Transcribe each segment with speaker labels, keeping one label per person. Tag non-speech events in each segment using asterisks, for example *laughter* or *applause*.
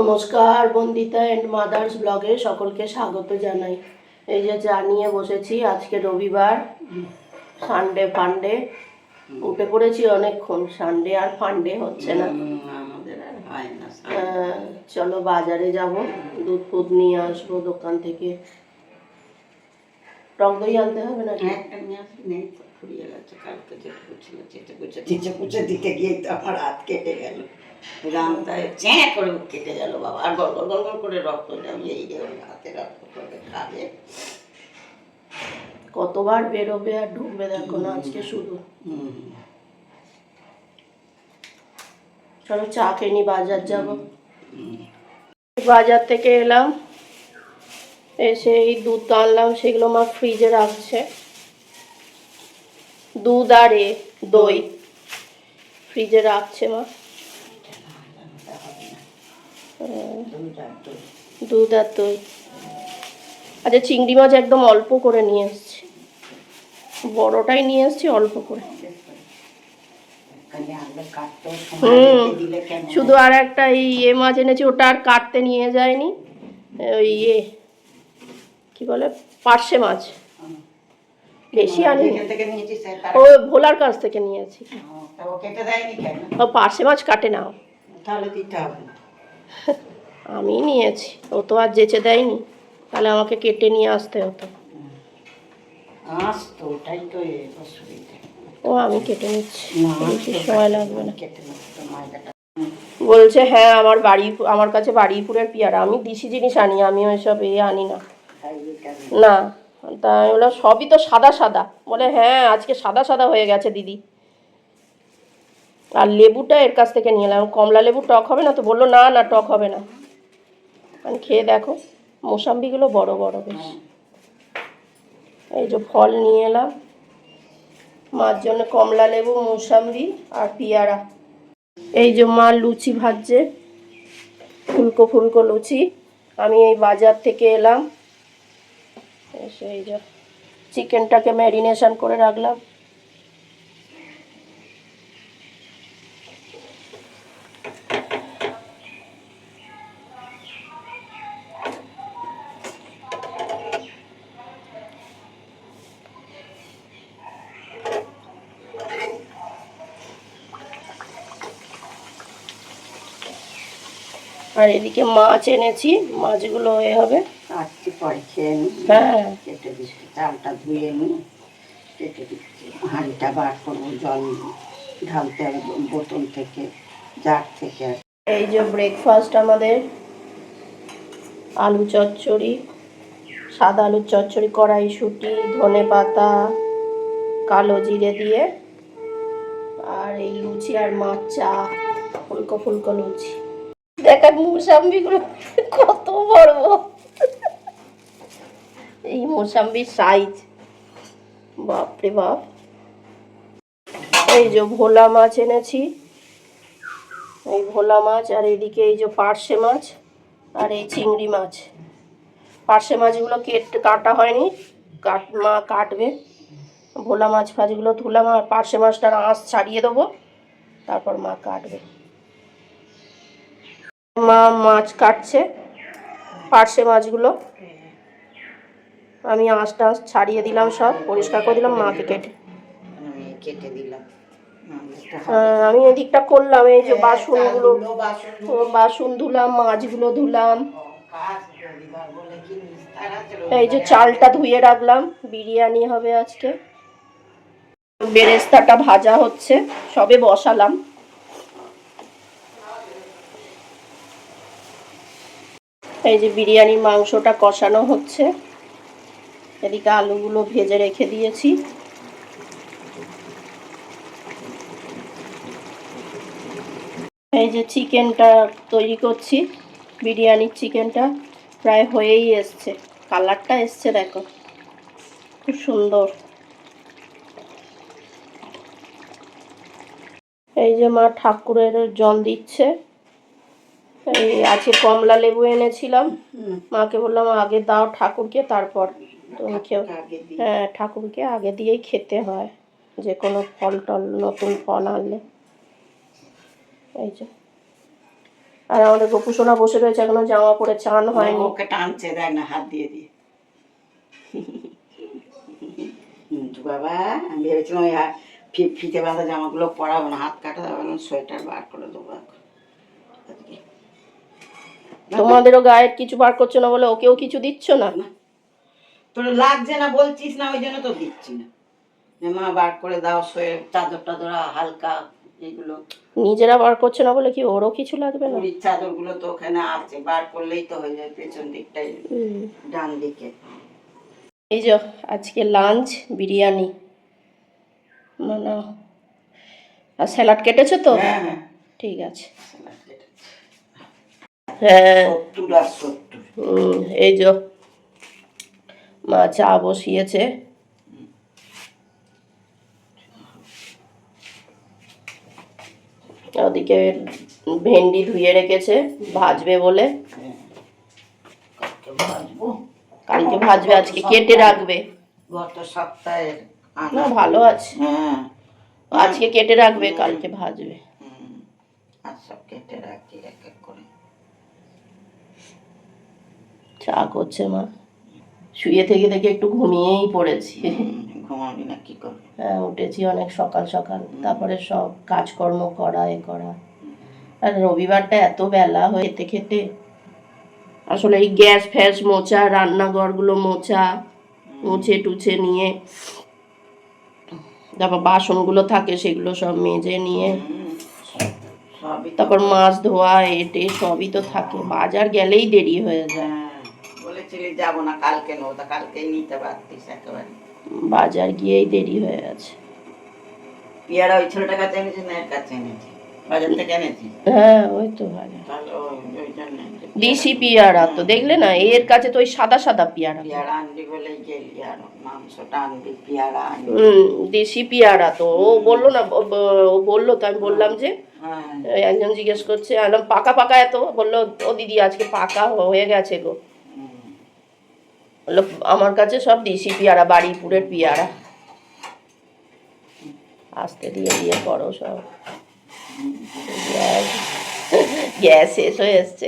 Speaker 1: নমস্কার Bandita and mother's ব্লগে সকলকে স্বাগত জানাই। এই যে চা নিয়ে বসেছি আজকে রবিবার সানডে ফান্ডে উঠে পড়েছি অনেকক্ষণ সানডে আর ফান্ডে হচ্ছে না। চলো বাজারে যাব দুধ ফুধ নিয়ে আসব দোকান থেকে। টক দই আনতে হবে না
Speaker 2: একটা নিয়ে আসি নেই ফুরিয়ে গেছে কালকে যেটুকু ছিল চেটে কুচে চেটে কুচে দিতে গিয়ে তো আমার হাত কেটে গেল। রামতায় চ্যাঁ করে কেটে গেল বাবা। আর গল গল গল গল করে রক্ত এই হাতে রক্ত খাবে
Speaker 1: কতবার বেরোবে আর ঢুকবে দেখো না আজকে শুধু।
Speaker 2: হুম।
Speaker 1: চলো চা খেয়ে নি বাজার যাব। বাজার থেকে এলাম। এসে এই দুধ আনলাম সেগুলো মা ফ্রিজে রাখছে। দুধ আর এ দই ফ্রিজে রাখছে মা।
Speaker 2: দুধ আর দই।
Speaker 1: দুধ আর দই। আচ্ছা চিংড়ি মাছ একদম অল্প করে নিয়ে এসছি। বড়টাই নিয়ে এসছি অল্প করে। হুম, শুধু আর একটা এই ইয়ে মাছ এনেছি, ওটা আর কাটতে নিয়ে যায়নি। ওই ইয়ে কি বলে পার্শে মাছ। বেশি আনি
Speaker 2: সে তার
Speaker 1: ও ভোলার কাছ থেকে নিয়েছি।
Speaker 2: ও,
Speaker 1: পার্শে মাছ কাটে না। *laughs* আমি নিয়েছি ও তো আর যেচে দেয়নি। তাহলে আমাকে কেটে নিয়ে আসতে হতো। ও আমি কেটে নিচ্ছি। বেশি সময় লাগবে না। বলছে হ্যাঁ আমার বাড়ি আমার কাছে বাড়িপুরের পেয়ারা। আমি দিশি জিনিস আনি আমি ওইসব এ আনি না। না, তা আমি সবই তো সাদা সাদা। বলে হ্যাঁ আজকে সাদা সাদা হয়ে গেছে দিদি। আর লেবুটা এর কাছ থেকে নিয়ে এলাম। কমলা লেবু টক হবে না? তো বলল, না না, টক হবে না। আমি খেয়ে দেখো, মোসাম্বিগুলো বড় বড় বেশ। এই যে ফল নিয়ে এলাম। মার জন্য কমলা লেবু, মোসাম্বি আর পেয়ারা। এই যে মা লুচি ভাজছে, ফুলকো ফুলকো লুচি। আমি এই বাজার থেকে এলাম। এসে এই যে চিকেনটাকে ম্যারিনেশন করে রাখলাম। আর এদিকে মাছ এনেছি মাছগুলো এ হবে।
Speaker 2: আসছি পরে খেয়ে নি
Speaker 1: হ্যাঁ।
Speaker 2: কেটে দিচ্ছি চালটা ধুয়ে নি কেটে দিচ্ছি হাঁড়িটা বার করব জল ঢালতে হবে বোতল থেকে জার থেকে।
Speaker 1: এই যে ব্রেকফাস্ট আমাদের আলু চচ্চড়ি সাদা আলুর চচ্চড়ি কড়াইশুঁটি ধনে পাতা কালো জিরে দিয়ে আর এই লুচি আর মাছ চা ফুলকো ফুলকো লুচি। দেখার মুসাম্বিগুলো কত বড়। এই মোসাম্বির সাইজ। বাপরে বাপ। এই যে ভোলা মাছ এনেছি। এই ভোলা মাছ আর এদিকে এই যে পার্শে মাছ আর এই চিংড়ি মাছ। পার্শে মাছগুলো কেটে কাটা হয়নি। কাট মা কাটবে। ভোলা মাছ ফাছগুলো ধুলাম আর পার্শে মাছটার আঁশ ছাড়িয়ে দেবো। তারপর মা কাটবে। মা মাছ কাটছে। পার্শে মাছগুলো। আমি আঁশটা আঁশ ছাড়িয়ে দিলাম সব পরিষ্কার করে দিলাম মাকে কেটে।
Speaker 2: আমি কেটে দিলাম।
Speaker 1: আহ, আমি এদিকটা করলাম এই যে বাসনগুলো
Speaker 2: বাসন
Speaker 1: ধুলাম মাছগুলো ধুলাম। এই যে চালটা ধুয়ে রাখলাম বিরিয়ানি হবে আজকে। বেরেস্তাটা ভাজা হচ্ছে সবে বসালাম। এই যে বিরিয়ানির মাংসটা কষানো হচ্ছে। এদিকে আলুগুলো ভেজে রেখে দিয়েছি। এই যে চিকেনটা তৈরি করছি। বিরিয়ানির চিকেনটা প্রায় হয়েই এসছে। কালারটা এসছে, দেখো। খুব সুন্দর। এই যে মা ঠাকুরের জল দিচ্ছে। এই আজকে কমলা লেবু এনেছিলাম। মাকে বললাম আগে দাও ঠাকুরকে তারপর তুমি খেও। হ্যাঁ ঠাকুরকে আগে দিয়েই খেতে হয়। যে কোনো ফল টল নতুন ফল আনলে। এই যে। আর আমাদের গোপুসোনা বসে রয়েছে এখনও জামা পরে চান হয়নি।
Speaker 2: ওকে টানছে দেয় না হাত দিয়ে দিয়ে। বাবা আমি ভেবেছিলাম ওই ফিতে বাঁধা জামাগুলো পরাবো না হাত কাটা যাবে না সোয়েটার বার করে দেবো এখন আজকে।
Speaker 1: তোমাদেরও গায়ের কিছু বার করছ না বলে ওকেও কিছু দিচ্ছ না?
Speaker 2: তোর লাগছে না বলছিস না ওই জন্য তো দিচ্ছি না। মা বার করে দাও সোয়ে চাদর টাদর হালকা এগুলো।
Speaker 1: নিজেরা বার করছ না বলে কি ওরও কিছু লাগবে না?
Speaker 2: পুরীর চাদরগুলো তো ওখানে আছে বার করলেই তো হয়ে যায় পেছন দিকটাই। ডান দিকে।
Speaker 1: এই যে আজকে লাঞ্চ বিরিয়ানি। মানে আর স্যালাড কেটেছো তো?
Speaker 2: হ্যাঁ হ্যাঁ।
Speaker 1: ঠিক আছে। হ্যাঁ। এই যে মা চা বসিয়েছে। ওদিকে ভেন্ডি ধুয়ে রেখেছে ভাজবে বলে।
Speaker 2: কালকে ভাজবে।
Speaker 1: আজকে কেটে রাখবে।
Speaker 2: গত সপ্তাহের
Speaker 1: না ভালো আছে।
Speaker 2: হ্যাঁ।
Speaker 1: আজকে কেটে রাখবে কালকে ভাজবে।
Speaker 2: আর সব কেটে রাখি এক এক করে।
Speaker 1: চা করছে মা। শুয়ে থেকে থেকে একটু ঘুমিয়েই পড়েছি।
Speaker 2: ঘুমাবি না কি করবি?
Speaker 1: হ্যাঁ উঠেছি অনেক সকাল সকাল। তারপরে সব কাজকর্ম করা এ করা। আর রবিবারটা এত বেলা হয়ে খেতে খেতে আসলে এই গ্যাস ফ্যাস মোছা রান্নাঘরগুলো মোছা মুছে টুছে নিয়ে তারপর বাসনগুলো থাকে সেগুলো সব মেজে নিয়ে তারপর মাছ ধোয়া এটে সবই তো থাকে। বাজার গেলেই দেরি হয়ে যায়।
Speaker 2: হ্যাঁ, বলেছিলি যাব না কালকে নেব। তা কালকেই নিতে পারতিস একেবারে।
Speaker 1: বাজার গিয়েই দেরি হয়ে গেছে।
Speaker 2: পিয়ারা ওই ছেলেটার কাছে এনেছিস না এর কাছে এনেছি। বাজার থেকে এনেছি।
Speaker 1: হ্যাঁ ওই তো বাজার।
Speaker 2: তাহলে ওই- ওই জন্য
Speaker 1: দেশি পেয়ারা তো দেখলে না? এর কাছে তো ওই সাদা সাদা পেয়ারা।
Speaker 2: পেয়ারা আনবি বলেই গেলি আর মাংসটা আনবি পেয়ারা
Speaker 1: হুম দেশি পেয়ারা তো। ও বলল না ও বলল তো আমি বললাম যে
Speaker 2: হ্যাঁ।
Speaker 1: একজন জিজ্ঞেস করছে পাকা পাকা এত? বলল ও দিদি আজকে পাকা হয়ে গেছে গো। আমার কাছে সব দেশি পেয়ারা বাড়িপুরের পেয়ারা। আস্তে দিয়ে দিয়ে করো সব। গ্যাস। শেষ হয়ে এসছে।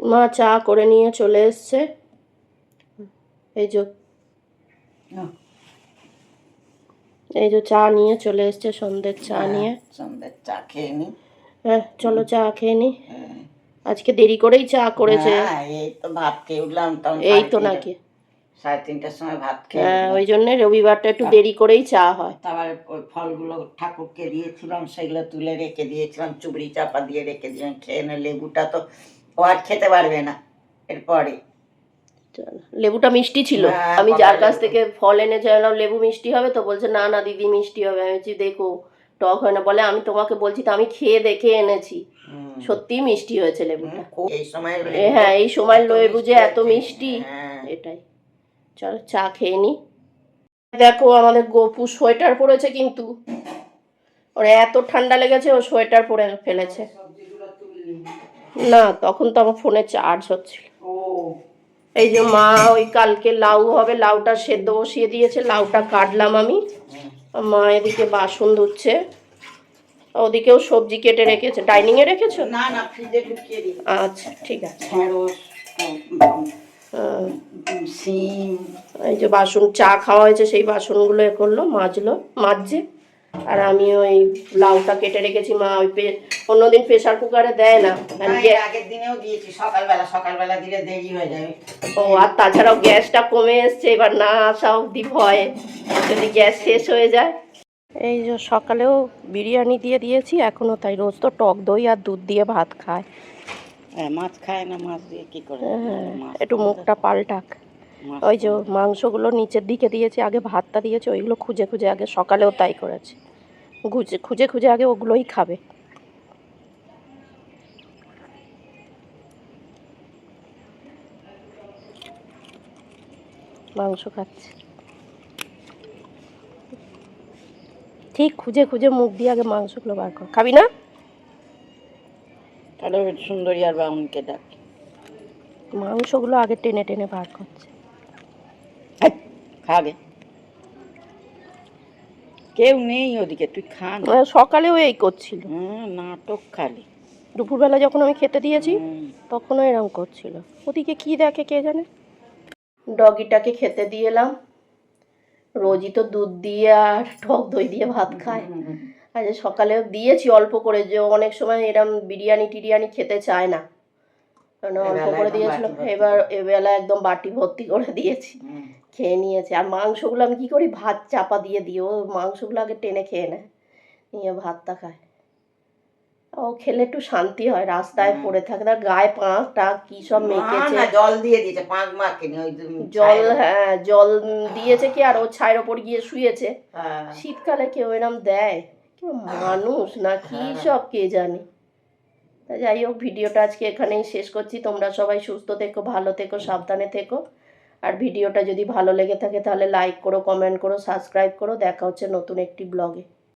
Speaker 1: মা চা করে নিয়ে চলে এসছে। এই যে। এই যে চা নিয়ে চলে এসছে সন্ধ্যের চা নিয়ে।
Speaker 2: সন্ধ্যের চা খেয়ে নি।
Speaker 1: হ্যাঁ চলো চা খেয়ে নি।
Speaker 2: হ্যাঁ।
Speaker 1: আজকে দেরি করেই চা করেছে।
Speaker 2: হ্যাঁ, এই তো ভাত খেয়ে উঠলাম
Speaker 1: এই তো নাকি।
Speaker 2: সাড়ে তিনটার সময় ভাত খেয়ে
Speaker 1: হ্যাঁ ওই জন্য রবিবারটা একটু দেরি করেই চা হয়।
Speaker 2: তারপরে ওই ফলগুলো ঠাকুরকে দিয়েছিলাম সেগুলো তুলে রেখে দিয়েছিলাম চুবড়ি চাপা দিয়ে রেখে দিয়েছিলাম খেয়ে নে লেবুটা তো ও আর খেতে পারবে না এরপরে।
Speaker 1: চলো। লেবুটা মিষ্টি ছিল।
Speaker 2: হ্যাঁ,
Speaker 1: আমি যার কাছ থেকে ফল এনে চাইলাম লেবু মিষ্টি হবে? তো বলছে না না দিদি মিষ্টি হবে। আমি বলছি দেখো টক হয় না। বলে আমি তোমাকে বলছি তো আমি খেয়ে দেখে এনেছি।
Speaker 2: হুম,
Speaker 1: সত্যিই মিষ্টি হয়েছে লেবুটা।
Speaker 2: এই সময়
Speaker 1: হ্যাঁ এই সময় লেবু যে এত মিষ্টি।
Speaker 2: হ্যাঁ।
Speaker 1: এটাই। চলো চা খেয়ে নি। দেখো আমাদের গপু সোয়েটার পরেছে কিন্তু। ওর এত ঠান্ডা লেগেছে ও সোয়েটার পরে ফেলেছে। না তখন তো আমার ফোনে চার্জ হচ্ছিল। এই যে মা ওই কালকে লাউ হবে লাউটা সেদ্ধ বসিয়ে দিয়েছে লাউটা কাটলাম আমি। মা এদিকে বাসন ধুচ্ছে। ওদিকেও সবজি কেটে রেখেছে। ডাইনিং এ রেখেছো?
Speaker 2: না না ফ্রিজে ঢুকিয়ে দিই।
Speaker 1: আচ্ছা ঠিক আছে।
Speaker 2: সিম
Speaker 1: এই যে বাসন চা খাওয়া হয়েছে সেই বাসনগুলো এ করল মাজলো মাজছে। আর আমি ওই লাউটা কেটে রেখেছি মা ওই পে অন্যদিন প্রেশার কুকারে দেয় না।
Speaker 2: আগের দিনেও দিয়েছি সকালবেলা সকালবেলা দিলে দেরি হয়ে যাবে
Speaker 1: ও আর তাছাড়াও গ্যাসটা কমে এসছে এবার না আসা অবধি ভয়। যদি গ্যাস শেষ হয়ে যায়। এই যে সকালেও বিরিয়ানি দিয়ে দিয়েছি এখনও তাই। রোজ তো টক দই আর দুধ দিয়ে ভাত খায়।
Speaker 2: হ্যাঁ, মাছ খায় না মাছ দিয়ে কি করে?
Speaker 1: হ্যাঁ, একটু মুখটা পাল্টাক। ওই যে মাংসগুলো নিচের দিকে দিয়েছে আগে ভাতটা দিয়েছে ওইগুলো খুঁজে খুঁজে আগে সকালেও তাই করেছে। খুঁজে খুঁজে খুঁজে আগে ওগুলোই খাবে। মাংস খাচ্ছে। ঠিক খুঁজে খুঁজে মুখ দিয়ে আগে মাংসগুলো বার কর। খাবি না?
Speaker 2: সুন্দরী আর বামুনকে ডাক।
Speaker 1: মাংসগুলো আগে টেনে টেনে বার করছে।
Speaker 2: খাবে কেউ নেই ওদিকে তুই খা না।
Speaker 1: মানে সকালেও এই করছিল।
Speaker 2: নাটক খালি।
Speaker 1: দুপুরবেলা যখন আমি খেতে দিয়েছি তখনও এরম করছিল। ওদিকে কি দেখে কে জানে? ডগিটাকে খেতে দিয়ে এলাম। রোজই তো দুধ দিয়ে আর টক দই দিয়ে ভাত খায়। আজ সকালে দিয়েছি অল্প করে যে অনেক সময় এরম বিরিয়ানি টিরিয়ানি খেতে চায় না। কারণ অল্প করে
Speaker 2: ভর্তি।
Speaker 1: এবার এবেলা একদম বাটি ভর্তি করে দিয়েছি। খেয়ে নিয়েছে। আর মাংসগুলো আমি কি করি? ভাত চাপা দিয়ে দিই। ও মাংসগুলো আগে টেনে খেয়ে নেয়। নিয়ে ভাতটা খায়। ও খেলে একটু শান্তি হয় রাস্তায় পড়ে থাকে। তার গায়ে পাঁক টাক কি সব মেখেছে।
Speaker 2: জল দিয়ে দিয়েছে পাঁক মাখিনি ওই
Speaker 1: জল হ্যাঁ জল দিয়েছে কি? আর ও ছায়ের ওপর গিয়ে শুয়েছে।
Speaker 2: হ্যাঁ।
Speaker 1: শীতকালে কেউ এরম দেয়। মানুষ না কি সব কে জানে? তা যাই হোক ভিডিওটা আজকে এখানেই শেষ করছি। তোমরা সবাই সুস্থ থেকো ভালো থেকো সাবধানে থেকো। আর ভিডিওটা যদি ভালো লেগে থাকে তাহলে লাইক করো কমেন্ট করো সাবস্ক্রাইব করো। দেখা হচ্ছে নতুন একটি ব্লগে